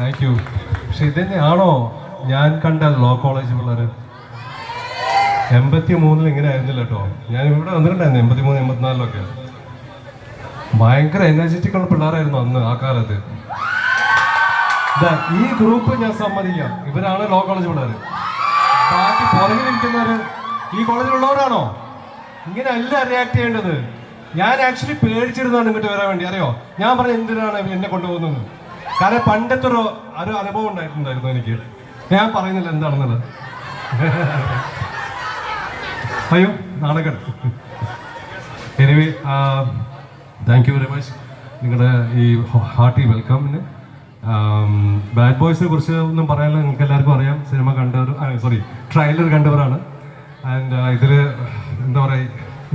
Thank you പക്ഷെ ഇതന്നെയാണോ ഞാൻ കണ്ട ലോ കോളേജ് പിള്ളേർ എൺപത്തി മൂന്നിൽ ഇങ്ങനെ ആയിരുന്നില്ല കേട്ടോ ഞാൻ ഇവിടെ വന്നിട്ടുണ്ടായിരുന്നു എൺപത്തി മൂന്ന് എൺപത്തിനാലിലൊക്കെ. ഭയങ്കര എനർജറ്റിക് ഉള്ള പിള്ളേരായിരുന്നു അന്ന് ആ കാലത്ത്. ഈ ഗ്രൂപ്പ് ഞാൻ സമ്മതിക്കാം. ഇവരാണ് ലോ കോളേജ് പിള്ളേർ ബാക്കി പുറകിൽ ഇരിക്കുന്നവര് ഈ കോളേജിലുള്ളവരാണോ ഇങ്ങനെ അല്ല റിയാക്ട് ചെയ്യേണ്ടത്. ഞാൻ ആക്ച്വലി പേടിച്ചിരുന്നാണ് ഇങ്ങോട്ട് വരാൻ വേണ്ടി. അറിയോ? ഞാൻ പറഞ്ഞ എന്തിനാണ് എന്നെ കൊണ്ടുപോകുന്നത്? കാരണം പണ്ടത്തെ ഒരു ഒരു അനുഭവം ഉണ്ടായിട്ടുണ്ടായിരുന്നു എനിക്ക്. ഞാൻ പറയുന്നില്ല എന്താണെന്നുള്ളത്. അയ്യോ നാടകം. Anyway thank you very much നിങ്ങളുടെ ഈ ഹാർട്ടി വെൽക്കമിന് ബാഡ് ബോയ്സിനെ കുറിച്ച് ഒന്നും പറയാനില്ല. നിങ്ങൾക്ക് എല്ലാവർക്കും അറിയാം. സിനിമ കണ്ടവർ സോറി ട്രailer കണ്ടവരാണ്. ആൻഡ് ഇതിൽ എന്താ പറയുക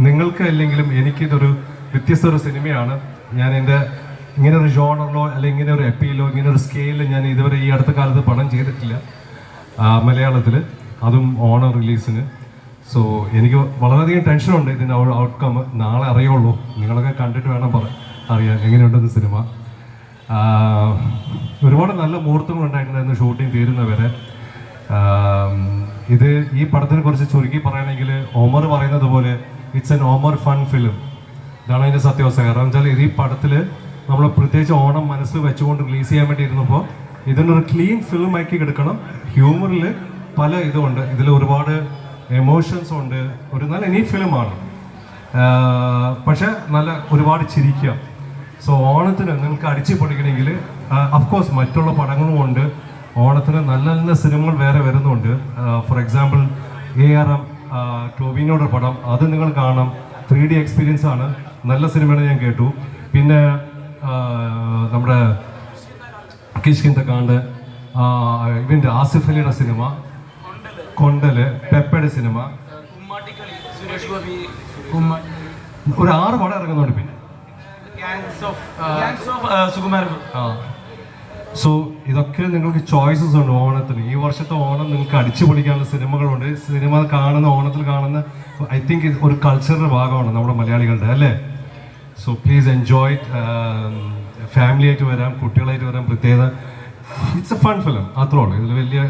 നിങ്ങൾക്ക് അല്ലെങ്കിലും എനിക്കിതൊരു വ്യത്യസ്ത ഒരു സിനിമയാണ്. ഞാൻ എന്റെ ഇങ്ങനെ ഒരു ജോണറിലോ അല്ലെങ്കിൽ ഇങ്ങനെ ഒരു എപ്പിയിലോ ഇങ്ങനെ ഒരു സ്കെയിലിൽ ഞാൻ ഇതുവരെ ഈ അടുത്ത കാലത്ത് പണം ചെയ്തിട്ടില്ല മലയാളത്തിൽ അതും ഓണം റിലീസിന് സോ എനിക്ക് വളരെയധികം ടെൻഷനുണ്ട് ഇതിന്റെ ഔട്ട്കം നാളെ അറിയുള്ളൂ. നിങ്ങളൊക്കെ കണ്ടിട്ട് വേണം പറ അറിയാൻ. എങ്ങനെയുണ്ടെന്ന് സിനിമ. ഒരുപാട് നല്ല മുഹൂർത്തങ്ങൾ ഉണ്ടായിട്ടുണ്ടായിരുന്നു ഷൂട്ടിംഗ് തീരുന്നവരെ. ഇത് ഈ പടത്തിനെ കുറിച്ച് ചുരുക്കി പറയുകയാണെങ്കിൽ ഓമർ പറയുന്നത് പോലെ it's an Omar fun film ഇതാണ് അതിന്റെ സത്യാവസ്ഥ. കാരണം വെച്ചാൽ ഇത് ഈ പടത്തിൽ നമ്മൾ പ്രത്യേകിച്ച് ഓണം മനസ്സിൽ വെച്ചുകൊണ്ട് റിലീസ് ചെയ്യാൻ വേണ്ടി ഇരുന്നപ്പോൾ ഇതിനൊരു ക്ലീൻ ഫിലിം ആക്കി എടുക്കണം. ഹ്യൂമറിൽ പല ഇതുമുണ്ട് ഇതിൽ ഒരുപാട് എമോഷൻസ് ഉണ്ട്. ഒരു നല്ല നീ ഫിലിമാണ് പക്ഷെ നല്ല ഒരുപാട് ചിരിക്കുക സോ ഓണത്തിന് നിങ്ങൾക്ക് അടിച്ചു പൊടിക്കണമെങ്കിൽ അഫ്കോഴ്സ് മറ്റുള്ള പടങ്ങളും ഉണ്ട്. ഓണത്തിന് നല്ല നല്ല സിനിമകൾ വേറെ വരുന്നുണ്ട്. For example A R M ടോബിനോടെ പടം. അത് നിങ്ങൾ കാണാം ത്രീ ഡി എക്സ്പീരിയൻസ് ആണ്. നല്ല സിനിമയാണ് ഞാൻ കേട്ടു. പിന്നെ നമ്മുടെ കിഷ്കിന്ത കാണ്ട് ഇവന്റെ ആസിഫ് അലിയുടെ സിനിമ കൊണ്ടൽ പെപ്പയുടെ സിനിമ. ഒരു ആറ് പടം ഇറങ്ങുന്നുണ്ട് പിന്നെ. സോ ഇതൊക്കെ നിങ്ങൾക്ക് ചോയ്സസ് ഉണ്ട് ഓണത്തിന്. ഈ വർഷത്തെ ഓണം നിങ്ങൾക്ക് അടിച്ചു പൊളിക്കാനുള്ള സിനിമകളുണ്ട്. സിനിമ കാണുന്ന ഓണത്തിൽ കാണുന്ന ഐ തിങ്ക് ഒരു കൾച്ചറിന്റെ ഭാഗമാണ് നമ്മുടെ മലയാളികളുടെ അല്ലേ? സോ പ്ലീസ് എൻജോയ് ഫാമിലി ആയിട്ട് വരാം കുട്ടികളായിട്ട് വരാം. പ്രത്യേകത ഇറ്റ്സ് എ ഫൺ ഫിലിം അത്രേ ഉള്ളൂ. ഇതിൽ വലിയ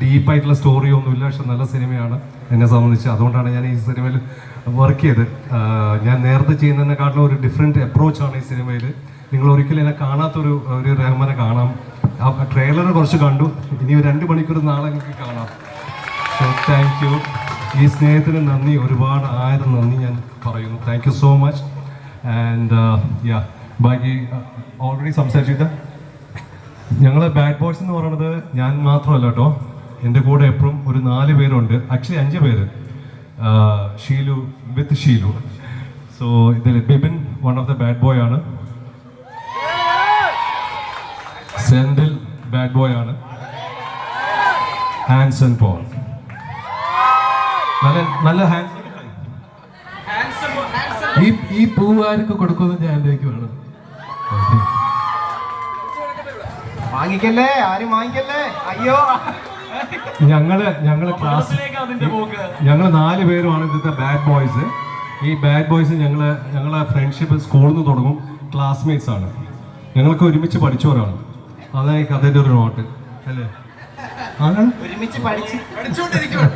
ഡീപ്പായിട്ടുള്ള സ്റ്റോറി ഒന്നുമില്ല പക്ഷെ നല്ല സിനിമയാണ് എന്നെ സംബന്ധിച്ച്. അതുകൊണ്ടാണ് ഞാൻ ഈ സിനിമയിൽ വർക്ക് ചെയ്ത്. ഞാൻ നേരത്തെ ചെയ്യുന്നതിനെക്കാട്ടിലും ഒരു ഡിഫറെന്റ് അപ്രോച്ചാണ് ഈ സിനിമയിൽ നിങ്ങൾ ഒരിക്കലും എന്നെ കാണാത്തൊരു ഒരു റഹ്മാനെ കാണാം. ആ ട്രെയിലർ കുറച്ച് കണ്ടു. ഇനി ഒരു രണ്ട് മണിക്കൂർ നാളെ നിങ്ങൾക്ക് കാണാം. സോ താങ്ക് യു ഈ സ്നേഹത്തിന് നന്ദി. ഒരുപാട് ആയിരം നന്ദി ഞാൻ പറയുന്നു. Thank you so much and yeah ബാക്കി ഓൾറെഡി സംസാരിച്ചിട്ട്. ഞങ്ങൾ ബാഡ് ബോയ്സ് എന്ന് പറയുന്നത് ഞാൻ മാത്രമല്ല കേട്ടോ എന്റെ കൂടെ എപ്പോഴും ഒരു നാല് പേരുണ്ട്. ആക്ച്വലി അഞ്ച് പേര്. ഷീലു വിത്ത് ഷീലു. സോ ഇതിൽ Bibin one of the bad boy ആണ്. സെന്തിൽ ബാഡ് ബോയ് ആണ്. ഹാൻസൺ പോൾ നല്ല നല്ല ഹാൻസൺ ഈ ഈ പൂവാർക്ക് കൊടുക്കുമെന്ന് ഞാൻ ആലോചിക്കുവാണ്. വാങ്ങിക്കല്ലേ? ആരും വാങ്ങിക്കല്ലേ? അയ്യോ. ഞങ്ങൾ ഞങ്ങൾ ക്ലാസ് അതിന്റെ പോക്ക്. ഞങ്ങൾ നാല് പേരുമാണ് ഇന്നത്തെ ബാഡ് ബോയ്സ് ഈ ബാഡ് ബോയ്സ് ഞങ്ങൾ ഞങ്ങളെ ഫ്രണ്ട്ഷിപ്പ് സ്കൂളിൽ നിന്ന് തുടങ്ങും ക്ലാസ്മേറ്റ്സ് ആണ്. ഞങ്ങൾക്ക് ഒരുമിച്ച് പഠിച്ചവരാണ് അതാണ് ഈ കഥയുടെ ഒരു നോട്ട്. അല്ലേ? ഒരുമിച്ച് പഠിച്ച് പഠിച്ചുകൊണ്ടിരിക്കുവാണ്